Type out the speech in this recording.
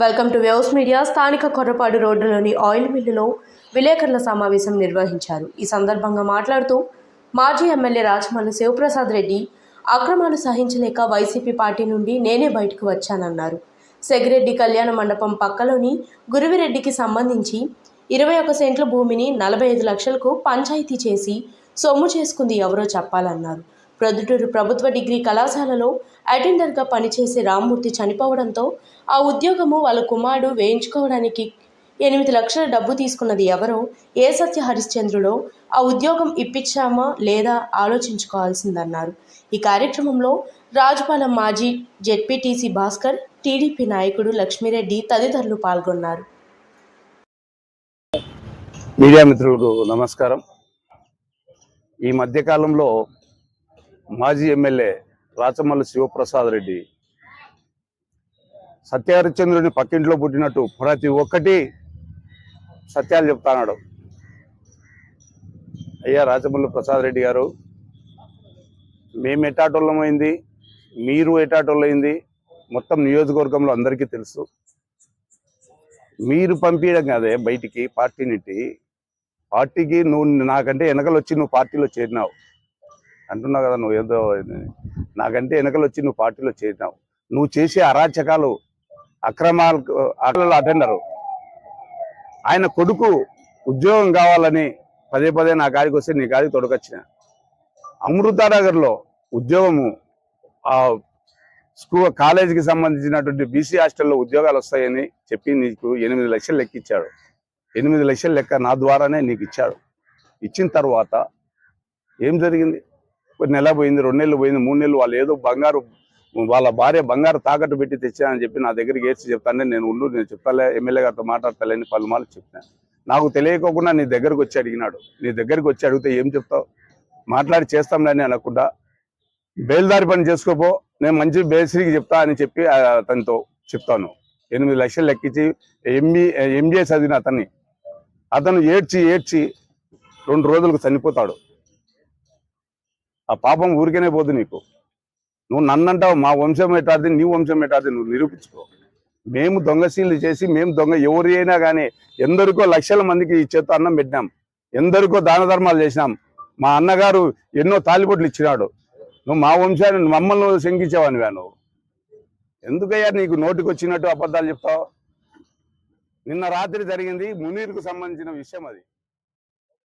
Welcome to వ్యవస్ media. స్థానిక కొర్రపాడు రోడ్డులోని oil మిల్లులో విలేకరుల సమావేశం నిర్వహించారు. ఈ సందర్భంగా మాట్లాడుతూ మాజీ ఎమ్మెల్యే రాజమల్లి శివప్రసాద్ రెడ్డి అక్రమాలు సహించలేక వైసీపీ పార్టీ నుండి నేనే బయటకు వచ్చానన్నారు. సెగిరెడ్డి కళ్యాణ మండపం పక్కలోని గురువిరెడ్డికి సంబంధించి ఇరవై ఒక సెంట్ల భూమిని నలభై ఐదు లక్షలకు పంచాయతీ చేసి సొమ్ము చేసుకుంది ఎవరో చెప్పాలన్నారు. ప్రొద్దుటూరు ప్రభుత్వ డిగ్రీ కళాశాలలో అటెండర్గా పనిచేసే రామ్మూర్తి చనిపోవడంతో ఆ ఉద్యోగము వాళ్ళ కుమారుడు వేయించుకోవడానికి ఎనిమిది లక్షల డబ్బు తీసుకున్నది ఎవరో ఏ సత్య హరిశ్చంద్రుడో ఆ ఉద్యోగం ఇప్పించామా లేదా ఆలోచించుకోవాల్సిందన్నారు. ఈ కార్యక్రమంలో రాజుపాలెం మాజీ జెడ్పీటీసీ భాస్కర్ టీడీపీ నాయకుడు లక్ష్మీరెడ్డి తదితరులు పాల్గొన్నారు. మీడియా మిత్రులకు నమస్కారం. ఈ మధ్యకాలంలో మాజీ ఎమ్మెల్యే రాచమల్లి శివప్రసాద్ రెడ్డి. సత్యహరిచంద్రుని పక్కింట్లో పుట్టినట్టు ప్రతి ఒక్కటి సత్యాలు చెప్తాన్నాడు అయ్యా రాచమల్లి ప్రసాద్ రెడ్డి గారు మేము ఎటాటోళ్ళమైంది మీరు ఎటాటోళ్ళైంది మొత్తం నియోజకవర్గంలో అందరికీ తెలుసు. మీరు పంపించడం కాదే బయటికి పార్టీ పార్టీకి నువ్వు నాకంటే వెనకలు వచ్చి నువ్వు పార్టీలో చేరినావు. అంటున్నావు కదా నువ్వు ఏదో నాకంటే వెనకలు వచ్చి నువ్వు పార్టీలో చేరినావు. నువ్వు చేసే అరాచకాలు అక్రమాలకు ఆటలలో అటెండరు. ఆయన కొడుకు ఉద్యోగం కావాలని పదే పదే నా కాడికి వస్తే నీ కాడికి తొడకొచ్చిన. అమృతానగర్లో ఉద్యోగము స్కూల్ కాలేజీకి సంబంధించినటువంటి బీసీ హాస్టల్లో ఉద్యోగాలు వస్తాయని చెప్పి నీకు ఎనిమిది లక్షలు లెక్క ఇచ్చాడు ఎనిమిది లక్షలు లెక్క నా ద్వారానే నీకు ఇచ్చాడు. ఇచ్చిన తర్వాత ఏం జరిగింది? నెల పోయింది రెండు నెలలు పోయింది మూడు నెలలు వాళ్ళు ఏదో బంగారు వాళ్ళ భార్య బంగారు తాకట్టు పెట్టి తెచ్చానని చెప్పి నా దగ్గరికి ఏడ్చి చెప్తానే నేను ఉండు నేను చెప్తాలే ఎమ్మెల్యే గారితో మాట్లాడతాలేని పలుమాలు చెప్పినా. నాకు తెలియకోకుండా నీ దగ్గరకు వచ్చి అడిగినాడు. నీ దగ్గరికి వచ్చి అడిగితే ఏం చెప్తావు? మాట్లాడి చేస్తాంలేని అనకుండా బేల్దారి పని చేసుకోపో నేను మంచి బేసిరీకి చెప్తా అని చెప్పి అతనితో చెప్తాను. ఎనిమిది లక్షలు లెక్కించి ఎంబీ ఎంబీఏ చదివిన అతన్ని. అతను ఏడ్చి ఏడ్చి రెండు రోజులకు చనిపోతాడు. ఆ పాపం ఊరికేనే పోదు నీకు. నువ్వు నన్నంటావు మా వంశం ఎటాది నీ వంశం ఎటాది నువ్వు నిరూపించుకో. మేము దొంగశీలు చేసి మేము దొంగ ఎవరి అయినా కానీ ఎందరికో లక్షల మందికి ఈ చేత అన్నం పెట్టినాం. ఎందరికో దాన ధర్మాలు చేసినాం. మా అన్నగారు ఎన్నో తాలిబొట్లు ఇచ్చినాడు. నువ్వు మా వంశాన్ని మమ్మల్ని శంకించావనివా నువ్వు? ఎందుకయ్యా నీకు నోటికి వచ్చినట్టు అబద్ధాలు చెప్తావు? నిన్న రాత్రి జరిగింది మునీర్కు సంబంధించిన విషయం అది.